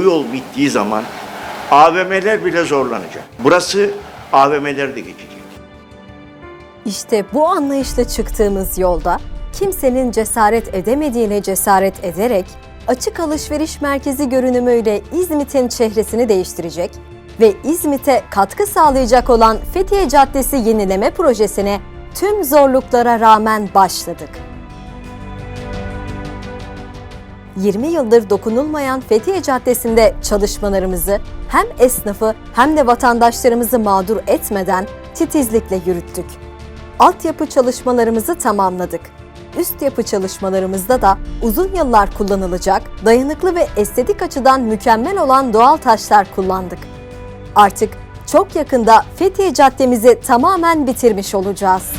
bu yol bittiği zaman AVM'ler bile zorlanacak. Burası AVM'ler de geçecek. İşte bu anlayışla çıktığımız yolda kimsenin cesaret edemediğine cesaret ederek açık alışveriş merkezi görünümüyle İzmit'in çehresini değiştirecek ve İzmit'e katkı sağlayacak olan Fethiye Caddesi yenileme projesine tüm zorluklara rağmen başladık. 20 yıldır dokunulmayan Fethiye Caddesi'nde çalışmalarımızı hem esnafı hem de vatandaşlarımızı mağdur etmeden titizlikle yürüttük. Altyapı çalışmalarımızı tamamladık. Üst yapı çalışmalarımızda da uzun yıllar kullanılacak, dayanıklı ve estetik açıdan mükemmel olan doğal taşlar kullandık. Artık çok yakında Fethiye Caddemizi tamamen bitirmiş olacağız.